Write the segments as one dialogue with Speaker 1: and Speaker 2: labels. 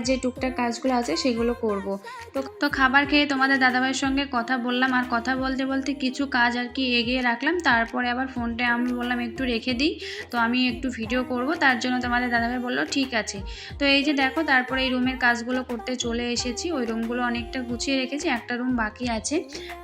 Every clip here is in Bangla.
Speaker 1: আর যে টুকটাক কাজগুলো আছে সেগুলো করব। তো তো খাবার খেয়ে তোমাদের দাদাভাইয়ের সঙ্গে কথা বললাম আর কথা বলতে বলতে কিছু কাজ আর কি এগিয়ে রাখলাম। তারপরে আবার ফোনটা আমি বললাম একটু রেখে দিই, তো আমি একটু ভিডিও করব। তার জন্য তোমাদের দাদাভাই বলল, ঠিক আছে। তো এই যে দেখো, তারপরে এই রুমের কাজগুলো করতে চলে এসেছি। ওই রুমগুলো অনেকটা গুছিয়ে রেখেছি, একটা রুম বাকি আছে।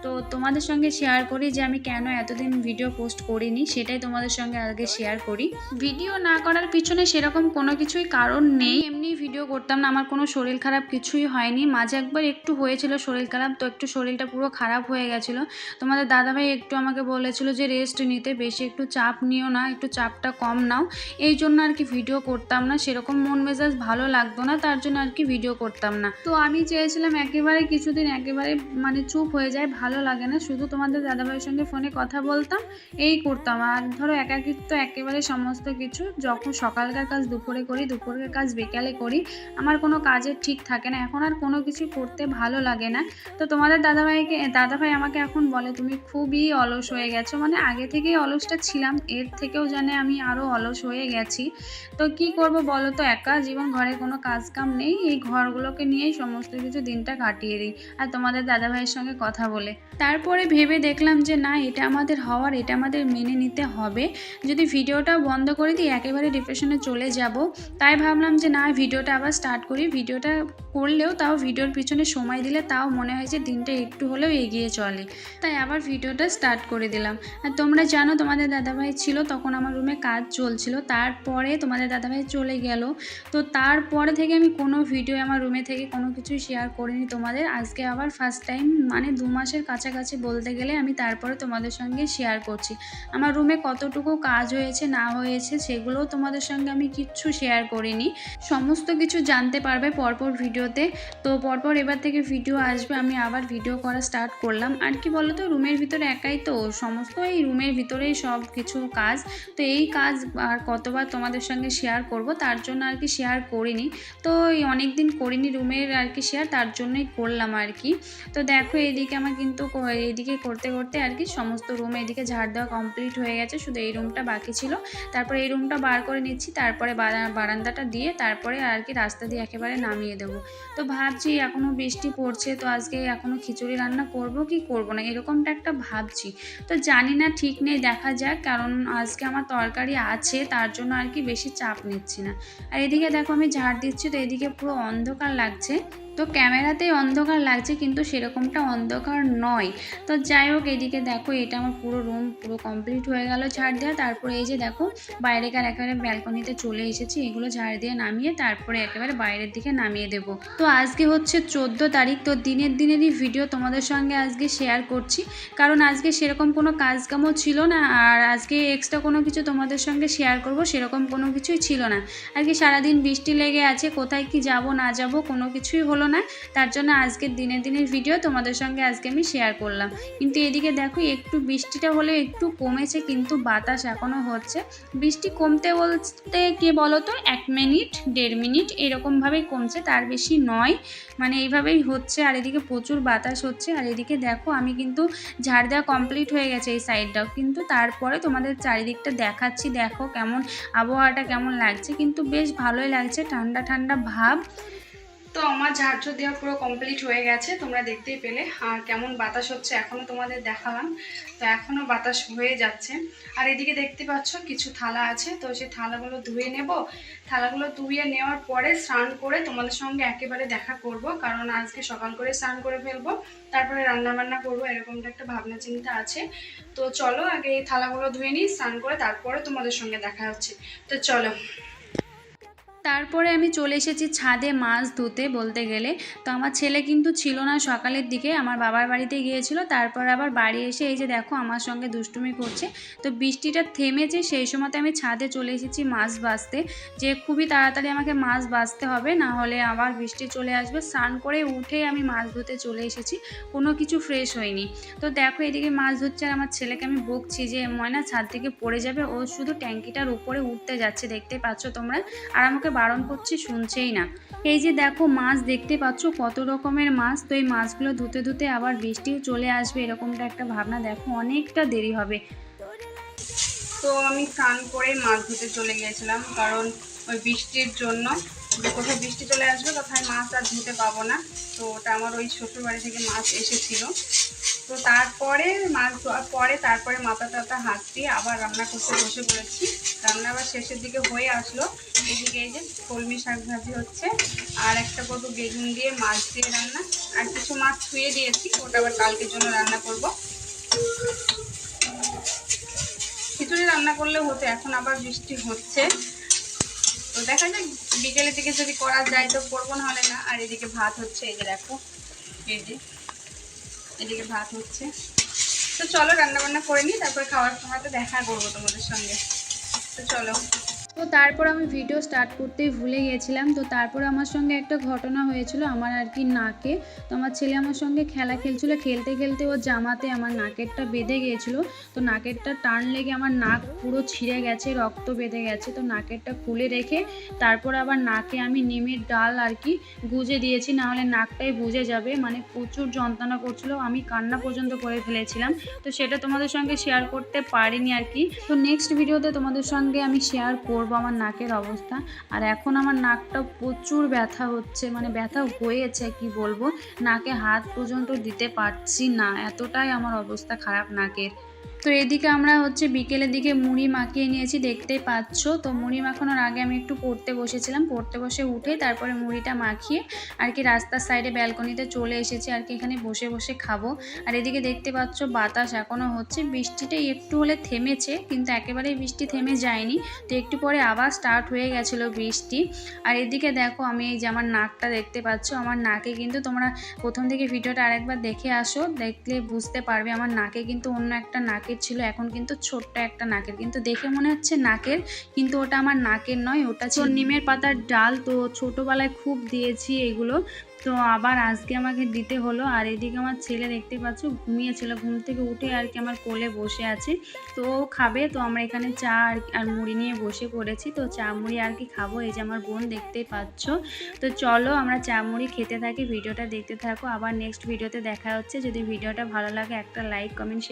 Speaker 1: তো তোমাদের সঙ্গে শেয়ার করি যে আমি কেন এতদিন ভিডিও পোস্ট করিনি, সেটাই তোমাদের সঙ্গে আগে শেয়ার করি। ভিডিও না করার পিছনে সেরকম কোনো কিছুই কারণ নেই। এমনি ভিডিও করতাম না, আমার কোনো শরীর খারাপ কিছুই হয়নি। মাঝে একবার একটু হয়েছিল শরীর খারাপ, তো একটু শরীরটা পুরো খারাপ হয়ে গেছিল। তোমাদের দাদাভাই একটু আমাকে বলেছিল যে রেস্ট নিতে, বেশি একটু চাপ নিও না, একটু চাপটা কম নাও। এই জন্য আর কি ভিডিও করতাম না, সেরকম মন মেজাজ ভালো লাগতো না, তার জন্য আর কি ভিডিও করতাম না। তো আমি চেয়েছিলাম একেবারে কিছুদিন একেবারে মানে চুপ হয়ে যায়, ভালো লাগে না, শুধু তোমাদের দাদাভাইয়ের সঙ্গে ফোনে কথা বলতাম, এই করতাম। আর ধরো একাকিত্ব একেবারে সমস্ত কিছু, যখন সকালকার কাজ দুপুরে করি, দুপুরের কাজ বিকালে করি, আমার কোনো কাজের ঠিক থাকে না। এখন আর কোনো কিছু করতে ভালো লাগে না। তো তোমাদের দাদাভাইকে, দাদাভাই আমাকে এখন বলে, তুমি খুবই অলস হয়ে গেছো। মানে আগে থেকেই অলসটা ছিলাম, এর থেকেও জানে আমি আরও অলস হয়ে গেছি। তো কি করব বলো তো? একা জীবন ঘরে কোনো কাজ কাম নেই, এই ঘরগুলোকে নিয়েই সমস্ত কিছু দিনটা কাটিয়ে দিই। আর তোমাদের দাদাভাইয়ের সঙ্গে কথা বলে। তারপরে ভেবে দেখলাম যে, না, এটা আমাদের হওয়ার, এটা আমাদের মেনে নিতে হবে। যদি ভিডিওটা বন্ধ করে দিই, একেবারে ডিপ্রেশনে চলে যাব। তাই ভাবলাম যে, না, ভিডিওটা আবার স্টার্ট করি। ভিডিওটা করলেও তাও ভিডিওর পিছনে সময় দিলে তাও মনে হয় যে দিনটা একটু হলেও এগিয়ে চলে। তাই আবার ভিডিওটা স্টার্ট করে দিলাম। আর তোমরা জানো তোমাদের দাদাভাই ছিল, তখন আমার রুমে কাজ চলছিল। তারপরে তোমাদের দাদাভাই চলে গেল। তো তারপরে থেকে আমি কোনো ভিডিও আমার রুমে থেকে কোনো কিছুই শেয়ার করিনি তোমাদের। আজকে আবার ফার্স্ট টাইম মানে দু মাসের কাছাকাছি বলতে গেলে আমি তারপরে তোমাদের সঙ্গে শেয়ার করছি। আমার রুমে কতটুকু কাজ হয়েছে, না হয়েছে, সেগুলোও তোমাদের সঙ্গে আমি কিচ্ছু শেয়ার করিনি। সমস্ত কিছু জানতে পারবে পরপর ভিডিওতে। তো পরপর এবার থেকে ভিডিও আসবে, আমি আবার ভিডিও করা স্টার্ট করলাম। আর কি বলো তো রুমের ভিতরে একাই তো, সমস্ত এই রুমের ভিতরেই সব কিছু কাজ। তো এই কাজ আর কতবার তোমাদের সঙ্গে শেয়ার করব, তার জন্য আর কি শেয়ার করিনি। তো এই অনেক দিন করিনি রুমের আর কি শেয়ার তার জন্যই করলাম আর কি। তো দেখো এদিকে আমার কিন্তু এদিকে করতে করতে আর কি সমস্ত রুম এদিকে ঝাড় দেওয়া কমপ্লিট হয়ে গেছে, শুধু এই রুমটা বাকি ছিল। তারপরে এই রুমটা বার করে নিচ্ছি, তারপরে বারান্দাটা দিয়ে, তারপরে আর কি রাস্তা দিয়ে একেবারে নামিয়ে দেবো। তো ভাবছি এখনও বৃষ্টি পড়ছে, তো আজকে এখনও খিচুড়ি রান্না করব কি করব না, এরকমটা একটা ভাবছি। তো জানি না, ঠিক নেই, দেখা যাক, কারণ আজকে আমার তরকারি আছে, তার জন্য আর কি বেশি চাপ নিচ্ছি না। আর এদিকে দেখো আমি ঝাড় দিচ্ছি, তো এদিকে পুরো অন্ধকার লাগছে। তো ক্যামেরাতেই অন্ধকার লাগছে, কিন্তু সেরকমটা অন্ধকার নয়। তো যাই হোক, এদিকে দেখো, এটা আমার পুরো রুম পুরো কমপ্লিট হয়ে গেল ঝাড় দেওয়া। তারপরে এই যে দেখো, বাইরেকার একেবারে ব্যালকনিতে চলে এসেছি। এগুলো ঝাড় দিয়ে নামিয়ে তারপরে একেবারে বাইরের দিকে নামিয়ে দেবো। তো আজকে হচ্ছে চোদ্দ তারিখ, তো দিনের দিনেরই ভিডিও তোমাদের সঙ্গে আজকে শেয়ার করছি। কারণ আজকে সেরকম কোনো কাজ কামও ছিল না, আর আজকে এক্সট্রা কোনো কিছু তোমাদের সঙ্গে শেয়ার করব, সেরকম কোনো কিছুই ছিল না। আর কি সারাদিন বৃষ্টি লেগে আছে, কোথায় কি যাব, না যাব, কোনো কিছুই হলো না, তার জন্য আজকের দিনের দিনের ভিডিও তোমাদের সঙ্গে আজকে আমি শেয়ার করলাম। কিন্তু এদিকে দেখো, একটু বৃষ্টিটা হলে একটু কমেছে, কিন্তু বাতাস এখনও হচ্ছে। বৃষ্টি কমতে বলতে কি বলো তো এক মিনিট, দেড় মিনিট এরকমভাবেই কমছে, তার বেশি নয়। মানে এইভাবেই হচ্ছে, আর এদিকে প্রচুর বাতাস হচ্ছে, আর এদিকে দেখো, আমি কিন্তু ঝাড় দেওয়া কমপ্লিট হয়ে গেছে এই সাইডটাও কিন্তু তারপরে তোমাদের চারিদিকটা দেখাচ্ছি, দেখো কেমন আবহাওয়াটা কেমন লাগছে। কিন্তু বেশ ভালোই লাগছে, ঠান্ডা ঠান্ডা ভাব। তো আমার ঝাড়ঝুড় দেওয়া পুরো কমপ্লিট হয়ে গেছে, তোমরা দেখতেই পেলে। আর কেমন বাতাস হচ্ছে এখনও তোমাদের দেখালাম। তো এখনও বাতাস হয়ে যাচ্ছে। আর এদিকে দেখতে পাচ্ছ, কিছু থালা আছে। তো সেই থালাগুলো ধুয়ে নেব। থালাগুলো ধুয়ে নেওয়ার পরে স্নান করে তোমাদের সঙ্গে একেবারে দেখা করব। কারণ আজকে সকাল করে স্নান করে ফেলব, তারপরে রান্না বান্না করব, এরকমটা একটা ভাবনা চিন্তা আছে। তো চলো আগে এই থালাগুলো ধুয়ে নিই, স্নান করে তারপরে তোমাদের সঙ্গে দেখা হচ্ছে। তো চলো। তারপরে আমি চলে এসেছি ছাদে মাছ ধুতে বলতে গেলে। তো আমার ছেলে কিন্তু ছিল না সকালের দিকে, আমার বাবার বাড়িতে গিয়েছিল, তারপর আবার বাড়ি এসে এই যে দেখো আমার সঙ্গে দুষ্টুমি করছে। তো বৃষ্টিটা থেমেছে, সেই সময়তে আমি ছাদে চলে এসেছি মাছ বাছতে যে খুবই তাড়াতাড়ি আমাকে মাছ বাছতে হবে, না হলে আবার বৃষ্টি চলে আসবে। স্নান করে উঠে আমি মাছ ধুতে চলে এসেছি, কোনো কিছু ফ্রেশ হয়নি। তো দেখো এদিকে মাছ ধরছে আর আমার ছেলেকে আমি বকছি যে, ময়না ছাদ থেকে পড়ে যাবে, ও শুধু ট্যাঙ্কিটার উপরে উঠতে যাচ্ছে, দেখতে পাচ্ছ তোমরা? আর আমাকে বারণ করছি শুনছেই না। এই যে দেখো মাছ দেখতে পাচ্ছ, কত রকমের মাছ। তো এই মাছগুলো ধুতে ধুতে আবার বৃষ্টিও চলে আসবে এরকমটা একটা ভাবনা। দেখো অনেকটা দেরি হবে। তো আমি স্নান করে মাছ ধুতে চলে গিয়েছিলাম, কারণ ওই বৃষ্টির জন্য কোথায় বৃষ্টি চলে আসবে, কোথায় মাছ আর ধুতে পাবো না। তো ওটা আমার ওই শ্বশুর বাড়ি থেকে মাছ এসেছিল। তো তারপরে মাছ ধোয়ার পরে তারপরে মাথা টাথা হাত দিয়ে আবার রান্না করতে বসে পড়েছি। রান্না আবার শেষের দিকে হয়ে আসলো। এদিকে এই যে কলমি শাক ভাজি হচ্ছে, আর একটা কত বেগুন দিয়ে মাছ দিয়ে রান্না। আর কিছু মাছ ছুঁয়ে দিয়েছি, ওটা আবার কালকের জন্য রান্না করব। খিচুড়ি রান্না করলে হতো, এখন আবার বৃষ্টি হচ্ছে। তো দেখা যাক, বিকেলের দিকে যদি করা যায় তো করব না হলে না। আর এদিকে ভাত হচ্ছে, এই যে দেখো, এই যে, এদিকে ভাত হচ্ছে। তো চলো রান্না বান্না করে নিই, তারপরে খাওয়ার সময় তো দেখা করব তোমাদের সঙ্গে। তো চলো তো তারপর আমি ভিডিও স্টার্ট করতেই ভুলে গিয়েছিলাম তো তারপর আমার সঙ্গে একটা ঘটনা হয়েছিল আমার আর কি নাকে। তো আমার ছেলে আমার সঙ্গে খেলা খেলছিল। খেলতে খেলতে ও জামাতে আমার নাকেরটা বেঁধে গিয়েছিল তো নাকেরটা টান লেগে আমার নাক পুরো ছিঁড়ে গেছে, রক্ত বেঁধে গেছে। তো নাকেরটা খুলে রেখে তারপর আবার নাকে আমি নিমের ডাল আর কি গুজে দিয়েছি। নাহলে নাকটাই বুঝে যাবে। মানে প্রচুর যন্ত্রণা করছিল। আমি কান্না পর্যন্ত করে ফেলেছিলাম। তো সেটা তোমাদের সঙ্গে শেয়ার করতে পারিনি আর কি। তো নেক্সট ভিডিওতে তোমাদের সঙ্গে আমি শেয়ার করব। আমার নাকের অবস্থা। আর এখন আমার নাকটা প্রচুর ব্যথা হচ্ছে মানে ব্যথা হয়েছে কি বলব? নাকে হাত পর্যন্ত দিতে পারছি না, এতটাই আমার অবস্থা খারাপ নাকের। তো এদিকে আমরা হচ্ছে বিকেলের দিকে মুড়ি মাখিয়ে নিয়েছি, দেখতেই পাচ্ছ। তো মুড়ি মাখানোর আগে আমি একটু পড়তে বসেছিলাম। পড়তে বসে উঠে তারপরে মুড়িটা মাখিয়ে আর কি রাস্তার সাইডে ব্যালকনিতে চলে এসেছি আর কি এখানে বসে বসে খাব। আর এদিকে দেখতে পাচ্ছ বাতাস এখনও হচ্ছে। বৃষ্টিটা একটু হলে থেমেছে, কিন্তু একেবারেই বৃষ্টি থেমে যায়নি। তো একটু পরে আবার স্টার্ট হয়ে গেছিল বৃষ্টি। আর এদিকে দেখো আমি এই যে আমার নাকটা দেখতে পাচ্ছ, আমার নাকে কিন্তু তোমরা প্রথম থেকে ভিডিওটা আরেকবার দেখে আসো, দেখলে বুঝতে পারবে। আমার নাকে কিন্তু অন্য একটা নাকের ছিল এখন কিন্তু ছোট্ট একটা নাকের। কিন্তু দেখে মনে হচ্ছে নাকের কিন্তু ওটা আমার নাকের নয় ওটা ছিল নিমের পাতার ডাল। তো ছোটোবেলায় খুব দিয়েছি এগুলো। তো আবার আজকে আমাকে দিতে হলো। আর এদিকে আমার ছেলে দেখতে পাচ্ছ ঘুমিয়েছিল। ঘুম থেকে উঠে আর কি আমার কোলে বসে আছে। তো খাবে তো আমরা এখানে চা আর আর মুড়ি নিয়ে বসে পড়েছি। তো চা মুড়ি আর কি খাব এই যে আমার বোন দেখতেই পাচ্ছ। তো চলো আমরা চা মুড়ি খেতে থাকি ভিডিওটা দেখতে থাকো। আবার নেক্সট ভিডিওতে দেখা হচ্ছে। যদি ভিডিওটা ভালো লাগে একটা লাইক কমেন্ট শেয়ার